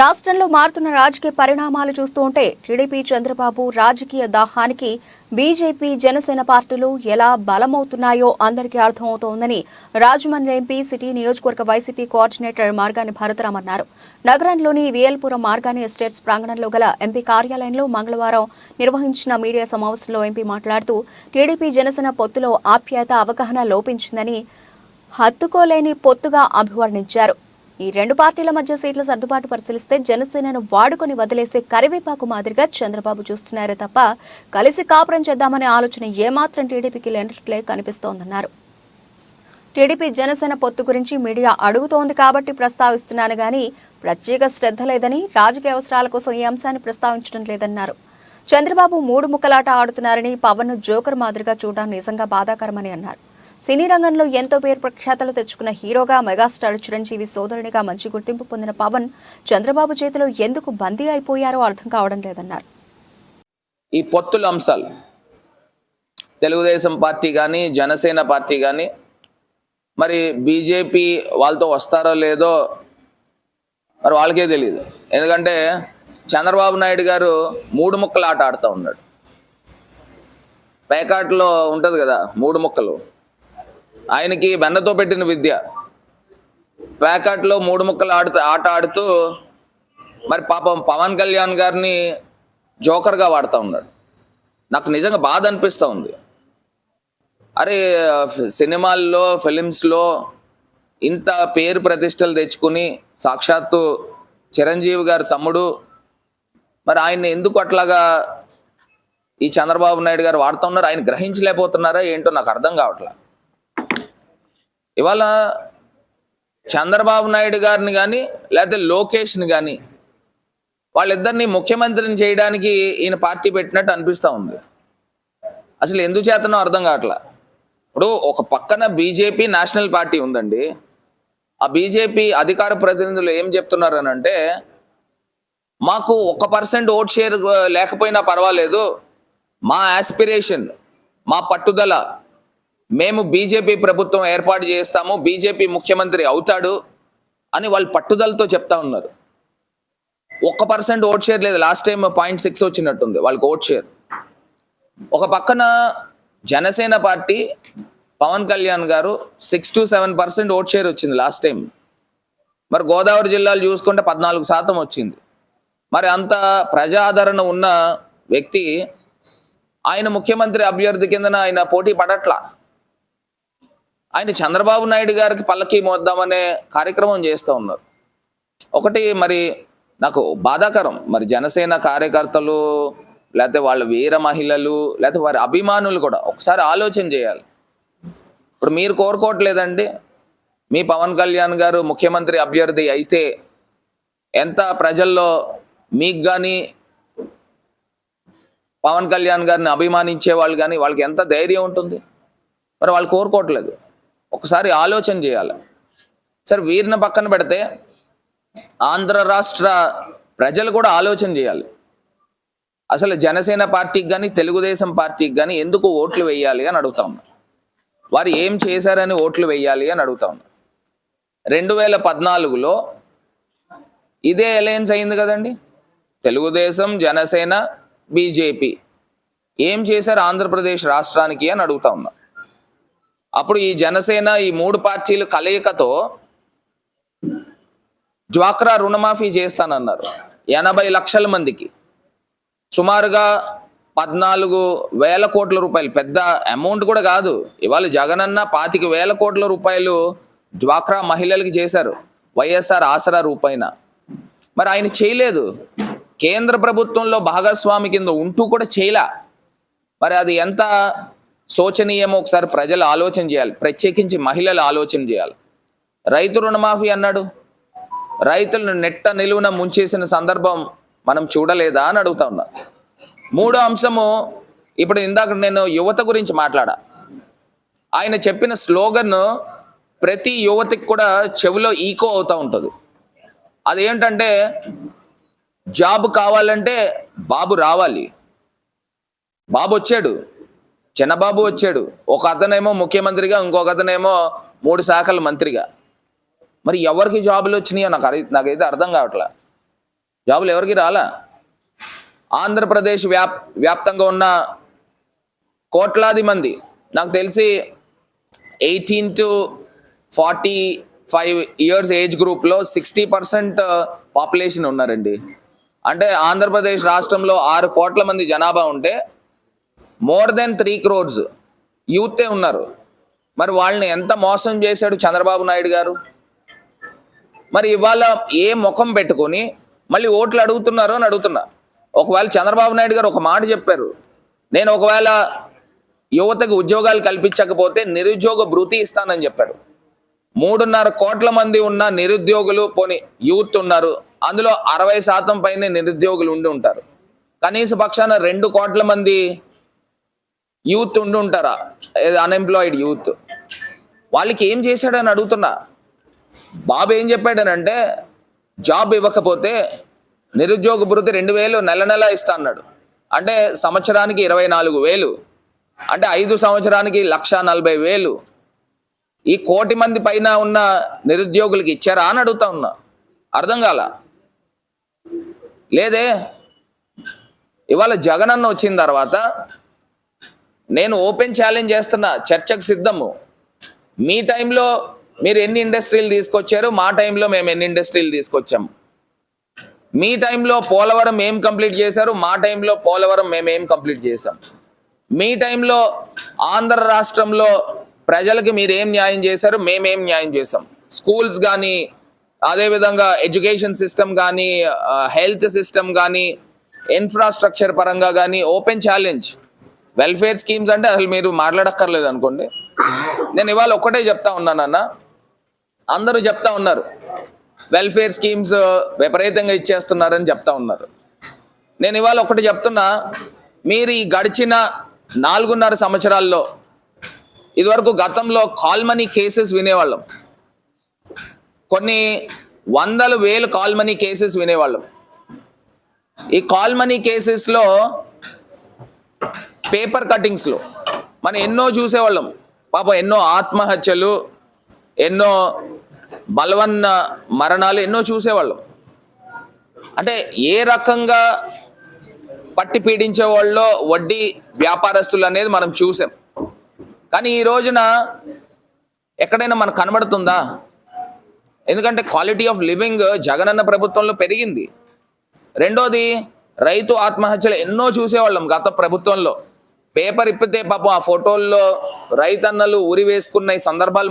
రాష్ట్రంలో మారుతున్న రాజకీయ పరిణామాలు చూస్తూ ఉంటే టీడీపీ చంద్రబాబు రాజకీయ దాహానికి బీజేపీ జనసేన పార్టీలు ఎలా బలమవుతున్నాయో అందరికీ అర్థమవుతోందని రాజమండ్రి ఎంపీ సిటీ నియోజకవర్గ వైసీపీ కోఆర్డినేటర్ మార్గాని భరతరామ్ అన్నారు. నగరంలోని వియల్పురం మార్గాని ఎస్టేట్స్ ప్రాంగణంలో గల ఎంపీ కార్యాలయంలో మంగళవారం నిర్వహించిన మీడియా సమావేశంలో ఎంపీ మాట్లాడుతూ టీడీపీ జనసేన పొత్తులో ఆప్యాయత అవగాహన లోపించిందని హత్తుకోలేని పొత్తుగా అభివర్ణించారు. ఈ రెండు పార్టీల మధ్య సీట్ల సర్దుబాటు పరిశీలిస్తే జనసేనను వాడుకొని వదిలేసే కరివేపాకు మాదిరిగా చంద్రబాబు చూస్తున్నారే తప్ప కలిసి కాపురం చేద్దామనే ఆలోచన ఏమాత్రం టీడీపీకి లేనట్లే కనిపిస్తోందన్నారు. టీడీపీ జనసేన పొత్తు గురించి మీడియా అడుగుతోంది కాబట్టి ప్రస్తావిస్తున్నాను గాని ప్రత్యేక శ్రద్ధ లేదని రాజకీయ అవసరాల కోసం ఈ అంశాన్ని ప్రస్తావించడం లేదన్నారు. చంద్రబాబు మూడు ముక్కలాట ఆడుతున్నారని పవన్ జోకర్ మాదిరిగా చూడడం నిజంగా బాధాకరమని అన్నారు. సినీ రంగంలో ఎంతో పేరు ప్రఖ్యాతలు తెచ్చుకున్న హీరోగా మెగాస్టార్ చిరంజీవి సోదరునిగా మంచి గుర్తింపు పొందిన పవన్ చంద్రబాబు చేతిలో ఎందుకు బందీ అయిపోయారో అర్థం కావడం లేదన్నారు. ఈ పొత్తుల అంశాలు. తెలుగుదేశం పార్టీ కానీ జనసేన పార్టీ కానీ మరి బీజేపీ వాళ్ళతో వస్తారో లేదో మరి వాళ్ళకే తెలియదు ఎందుకంటే చంద్రబాబు నాయుడు గారు మూడు ముక్కలు ఆట ఆడుతూ ఉన్నాడు. పేకాట్లో ఉంటుంది కదా మూడు ముక్కలు. ఆయనకి వెన్నతో పెట్టిన విద్య. ప్యాకాట్లో మూడు ముక్కలు ఆడుతూ ఆట ఆడుతూ మరి పాపం పవన్ కళ్యాణ్ గారిని జోకర్గా వాడుతూ ఉన్నాడు. నాకు నిజంగా బాధ అనిపిస్తూ ఉంది. అరే సినిమాల్లో ఫిలిమ్స్లో ఇంత పేరు ప్రతిష్టలు తెచ్చుకుని సాక్షాత్తు చిరంజీవి గారి తమ్ముడు. మరి ఆయన్ని ఎందుకు అట్లాగా ఈ చంద్రబాబు నాయుడు గారు వాడుతూ ఉన్నారు? ఆయన గ్రహించలేకపోతున్నారా? ఏంటో నాకు అర్థం కావట్లేదు ఇవాళ చంద్రబాబు నాయుడు గారిని కానీ లేకపోతే లోకేష్ని కానీ వాళ్ళిద్దరిని ముఖ్యమంత్రిని చేయడానికి ఈయన పార్టీ పెట్టినట్టు అనిపిస్తూ ఉంది. అసలు ఎందుచేతనో అర్థం కావట్లా. ఇప్పుడు ఒక పక్కన బీజేపీ నేషనల్ పార్టీ ఉందండి. ఆ బీజేపీ అధికార ప్రతినిధులు ఏం చెప్తున్నారు అని అంటే మాకు ఒక పర్సెంట్ ఓట్ షేర్ లేకపోయినా పర్వాలేదు మా ఆస్పిరేషన్ మా పట్టుదల మేము బీజేపీ ప్రభుత్వం ఏర్పాటు చేస్తాము బీజేపీ ముఖ్యమంత్రి అవుతాడు అని వాళ్ళు పట్టుదలతో చెప్తా ఉన్నారు. ఒక్క పర్సెంట్ ఓట్ షేర్ లేదు. లాస్ట్ టైం పాయింట్ సిక్స్ వచ్చినట్టుంది వాళ్ళకి ఓట్ షేర్. ఒక పక్కన జనసేన పార్టీ పవన్ కళ్యాణ్ గారు six to seven percent vote share వచ్చింది లాస్ట్ టైం మరి గోదావరి జిల్లాలు చూసుకుంటే పద్నాలుగు శాతం వచ్చింది. మరి అంత ప్రజాదరణ ఉన్న వ్యక్తి ఆయన ముఖ్యమంత్రి అభ్యర్థి కిందన ఆయన పోటీ పడట్లా. ఆయన చంద్రబాబు నాయుడు గారికి పల్లకి మోద్దామనే కార్యక్రమం చేస్తూ ఉన్నారు. ఒకటి మరి నాకు బాధాకరం. మరి జనసేన కార్యకర్తలు లేకపోతే వాళ్ళ వీర మహిళలు లేకపోతే వారి అభిమానులు కూడా ఒకసారి ఆలోచన చేయాలి. ఇప్పుడు మీరు కోరుకోవట్లేదండి. మీ పవన్ కళ్యాణ్ గారు ముఖ్యమంత్రి అభ్యర్థి అయితే ఎంత ప్రజల్లో మీకు కానీ పవన్ కళ్యాణ్ గారిని అభిమానించే వాళ్ళు కానీ వాళ్ళకి ఎంత ధైర్యం ఉంటుంది? మరి వాళ్ళు కోరుకోవట్లేదు. ఒకసారి ఆలోచన చేయాలి. సరే వీరిని పక్కన పెడితే ఆంధ్ర రాష్ట్ర ప్రజలు కూడా ఆలోచన చేయాలి. అసలు జనసేన పార్టీకి కానీ తెలుగుదేశం పార్టీకి కానీ ఎందుకు ఓట్లు వేయాలి అని అడుగుతా ఉన్నారు. వారు ఏం చేశారని ఓట్లు వేయాలి అని అడుగుతా ఉన్నారు. రెండు వేల పద్నాలుగులో ఇదే అలయన్స్ అయింది కదండి. తెలుగుదేశం జనసేన బీజేపీ. ఏం చేశారు ఆంధ్రప్రదేశ్ రాష్ట్రానికి అని అడుగుతా ఉన్నారు. అప్పుడు ఈ జనసేన ఈ మూడు పార్టీలు కలయికతో డ్వాక్రా రుణమాఫీ చేస్తానన్నారు. ఎనభై లక్షల మందికి. సుమారుగా పద్నాలుగు వేల కోట్ల రూపాయలు. పెద్ద అమౌంట్ కూడా కాదు. ఇవాళ జగనన్న పాతిక వేల కోట్ల రూపాయలు డ్వాక్రా మహిళలకి చేశారు. వైఎస్ఆర్ ఆసరా రూపాయన మరి ఆయన చేయలేదు. కేంద్ర ప్రభుత్వంలో భాగస్వామి కింద ఉంటూ కూడా చేయలే. మరి అది ఎంత శోచనీయమో. ఒకసారి ప్రజలు ఆలోచన చేయాలి. ప్రత్యేకించి మహిళలు ఆలోచన చేయాలి. రైతు రుణమాఫీ అన్నాడు. రైతులను నెట్ట నిలువున ముంచేసిన సందర్భం మనం చూడలేదా అని అడుగుతా ఉన్నా. మూడో అంశము ఇప్పుడు ఇందాక నేను యువత గురించి మాట్లాడా. ఆయన చెప్పిన స్లోగన్ ప్రతి యువతికి కూడా చెవిలో ఈకో అవుతూ ఉంటుంది. అదేంటంటే జాబ్ కావాలంటే బాబు రావాలి. బాబు వచ్చాడు. చిన్నబాబు వచ్చాడు. ఒక అతనేమో ముఖ్యమంత్రిగా ఇంకొక అతనేమో మూడు శాఖల మంత్రిగా. మరి ఎవరికి జాబులు వచ్చినాయో నాకు నాకైతే అర్థం కావట్లా. జాబులు ఎవరికి రాలా? ఆంధ్రప్రదేశ్ వ్యాప్ వ్యాప్తంగా ఉన్న కోట్లాది మంది. నాకు తెలిసి eighteen to forty five years age గ్రూప్లో సిక్స్టీ పర్సెంట్ పాపులేషన్ ఉన్నారండి. అంటే ఆంధ్రప్రదేశ్ రాష్ట్రంలో ఆరు కోట్ల మంది జనాభా ఉంటే మోర్ దెన్ త్రీ క్రోర్స్. యూతే ఉన్నారు. మరి వాళ్ళని ఎంత మోసం చేశాడు చంద్రబాబు నాయుడు గారు? మరి ఇవాళ ఏ ముఖం పెట్టుకొని మళ్ళీ ఓట్లు అడుగుతున్నారో అని అడుగుతున్నా. ఒకవేళ చంద్రబాబు నాయుడు గారు ఒక మాట చెప్పారు. నేను ఒకవేళ యువతకు ఉద్యోగాలు కల్పించకపోతే నిరుద్యోగ భృతి ఇస్తానని చెప్పాడు. మూడున్నర కోట్ల మంది ఉన్న నిరుద్యోగులు పోని యూత్ ఉన్నారు. అందులో అరవై శాతం పైనే నిరుద్యోగులు ఉండి ఉంటారు. కనీస పక్షాన రెండు కోట్ల మంది యూత్ ఉండి ఉంటారా? Unemployed youth? వాళ్ళకి ఏం చేశాడని అడుగుతున్నా. బాబు ఏం చెప్పాడనంటే జాబ్ ఇవ్వకపోతే నిరుద్యోగ భృతి రెండు వేలు నెల నెల ఇస్తా అన్నాడు. అంటే సంవత్సరానికి ఇరవై నాలుగు వేలు. అంటే ఐదు సంవత్సరానికి లక్ష నలభై వేలు. ఈ కోటి మంది పైన ఉన్న నిరుద్యోగులకి ఇచ్చారా అని అడుగుతా ఉన్నా. అర్థం కాల? లేదే. ఇవాళ జగనన్న వచ్చిన తర్వాత నేను ఓపెన్ ఛాలెంజ్ చేస్తున్నా చర్చకు సిద్ధము. మీ టైంలో మీరు ఎన్ని ఇండస్ట్రీలు తీసుకొచ్చారు మా టైంలో మేము ఎన్ని ఇండస్ట్రీలు తీసుకొచ్చాము. మీ టైంలో పోలవరం ఏం కంప్లీట్ చేశారు మా టైంలో పోలవరం మేము ఏం కంప్లీట్ చేశాం. మీ టైంలో ఆంధ్ర రాష్ట్రంలో ప్రజలకు మీరు ఏం న్యాయం చేశారు మేమేం న్యాయం చేశాం. స్కూల్స్ కానీ అదేవిధంగా ఎడ్యుకేషన్ సిస్టమ్ కానీ హెల్త్ సిస్టమ్ కానీ ఇన్ఫ్రాస్ట్రక్చర్ పరంగా కానీ ఓపెన్ ఛాలెంజ్ వెల్ఫేర్ స్కీమ్స్ అంటే అసలు మీరు మాట్లాడక్కర్లేదు అనుకోండి. నేను ఇవాళ ఒక్కటే చెప్తా ఉన్నానన్న అందరూ చెప్తా ఉన్నారు. వెల్ఫేర్ స్కీమ్స్ విపరీతంగా ఇచ్చేస్తున్నారని చెప్తా ఉన్నారు. నేను ఇవాళ ఒకటి చెప్తున్నా. మీరు ఈ గడిచిన నాలుగున్నర సంవత్సరాల్లో ఇదివరకు గతంలో కాల్ మనీ కేసెస్ వినేవాళ్ళం. కొన్ని వందల వేలు కాల్ మనీ కేసెస్ వినేవాళ్ళం. ఈ కాల్ మనీ కేసెస్లో పేపర్ కటింగ్స్లో మనం ఎన్నో చూసేవాళ్ళం. పాపం ఎన్నో ఆత్మహత్యలు ఎన్నో బలవన్న మరణాలు ఎన్నో చూసేవాళ్ళం. అంటే ఏ రకంగా పట్టి పీడించే వాళ్ళలో వడ్డీ వ్యాపారస్తులు అనేది మనం చూసాం. కానీ ఈ రోజున ఎక్కడైనా మనకు కనబడుతుందా? ఎందుకంటే క్వాలిటీ ఆఫ్ లివింగ్ జగనన్న ప్రభుత్వంలో పెరిగింది. రెండోది రైతు ఆత్మహత్యలు ఎన్నో చూసేవాళ్ళం గత ప్రభుత్వంలో. పేపర్ ఇప్పితే పాపం ఆ ఫోటోల్లో రైతన్నలు ఉరి వేసుకున్న ఈ సందర్భాలు